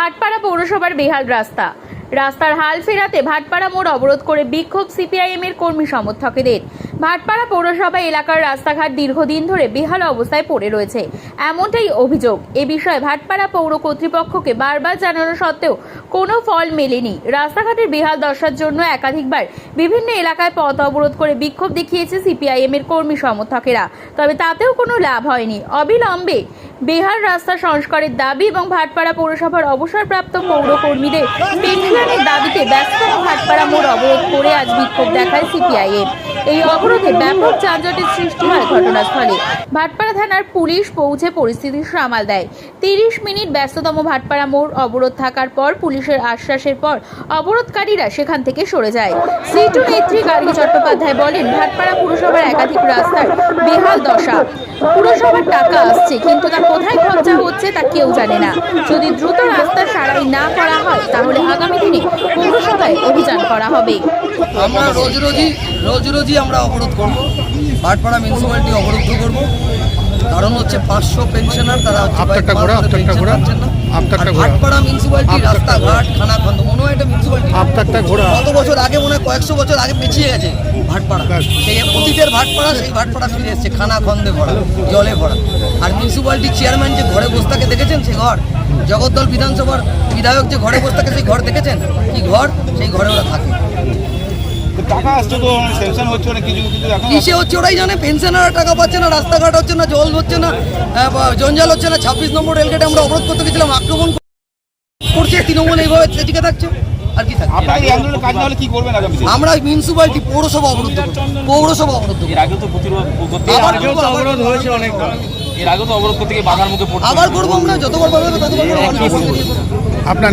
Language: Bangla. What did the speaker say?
ভাটপাড়া পৌরসভার বেহাল রাস্তা। রাস্তার হাল ফেরাতে ভাটপাড়া মোড় অবরোধ করে বিক্ষোভ সিপিআইএম এর কর্মী সমর্থকদের। ভাটপাড়া পৌরসভা এলাকার রাস্তাঘাট দীর্ঘদিন ধরে বেহাল অবস্থায় পড়ে রয়েছে। এমনটাই অভিযোগ। এ বিষয়ে ভাটপাড়া পৌর কর্তৃপক্ষকে বারবার জানানো সত্ত্বেও কোনো ফল মেলেনি। রাস্তাঘাটের বেহাল দশার জন্য একাধিকবার বিভিন্ন এলাকায় পথ অবরোধ করে বিক্ষোভ দেখিয়েছে সিপিআইএম এর কর্মী সমর্থকেরা। তবে তাতেও কোনো লাভ হয়নি। অবিলম্বে বেহাল রাস্তা সংস্কারের দাবি এবং ভাটপাড়া পৌরসভার অবসরপ্রাপ্ত পৌরকর্মীদের পেনশনের দাবিতে ব্যস্ত ভাটপাড়া মোড় অবরোধ করে আজ বিক্ষোভ দেখায় সিপিআইএম। এই অবরোধে ব্যাপক যানজটের সৃষ্টি হয় ঘটনাস্থলে। ভাটপাড়া থানার পুলিশ পৌঁছে পরিস্থিতি সামাল দেয়। তিরিশ মিনিট ব্যস্ততম ভাটপাড়া মোড় অবরোধ থাকার পর পুলিশের আশ্বাসের পর অবরোধকারীরা সেখান থেকে সরে যায়। সিটু নেত্রী গার্গী চট্টোপাধ্যায় বলেন, ভাটপাড়া পুরসভার একাধিক রাস্তার বেহাল দশা। পুরসভার টাকা আসছে, কিন্তু তা কোথায় খরচা হচ্ছে তা কেউ জানে না। যদি দ্রুত রাস্তা সারাই না করা হয় তাহলে আগামী দিনে পৌরসভায় অভিযান করা হবে। আমরা রোজ রোজই রোজ রোজই আমরা অবরোধ করব। ভাটপাড়া মিউনিসিপ্যালিটি অবরুদ্ধ করব। কারণ হচ্ছে পাঁচশো পেনশনার তারা হচ্ছে আপনারটা ঘোরা, কয়েক মাস ধরে আপনারটা পেনশন ঘোরা। পাচ্ছেন না। আপনারটা আর ঘোরা। ভাটপাড়া মিউনিসিপ্যালিটি আপনারটা রাস্তাঘাট খানাখন্দ মনে হয় এটা মিউনিসিপ্যালিটি আপনারটা ঘোরা কত বছর আগে মনে হয় কয়েকশো বছর আগে পিছিয়ে গেছে ভাটপাড়া। সেই অতীতের ভাটপাড়া সেই ভাটপাড়া ফিরে এসছে খানা খন্দে ভরা জলে ভরা। আর মিউনিসিপ্যালিটি চেয়ারম্যান যে ঘরে বসে থাকে দেখেছেন সে ঘর? জগদ্দল বিধানসভার বিধায়ক যে ঘরে বসে থাকে সেই ঘর দেখেছেন? কি ঘর? সেই ঘরে ওরা থাকে। তো টাকা আসছে তো সেকশন হচ্ছে না কিছু কিছু এখন কিসে হচ্ছে ওরাই জানে? পেনশনার টাকা পাচ্ছে না রাস্তাঘাট হচ্ছে না জল হচ্ছে না জঞ্জাল হচ্ছে না ছাব্বিশ নম্বর রেলগেটে আমরা অবরোধ করতে গেছিলাম আক্রমণ করছে তৃণমূল এইভাবে টিকে থাকছে। আর কি থাকছে আপনার এই আন্দোলনের কাজ না হলে কি করবেন আগামী দিনে? আমরা মিউনিসিপালিটি পৌরসভা অবরুদ্ধ পৌরসভা অবরুদ্ধ। এর আগে তো অবরোধ হয়েছে অনেক এর আগে তো অবরোধ করতে গিয়ে বাধার মুখে আবার করব আমরা যতবার পারব ততবার আপনার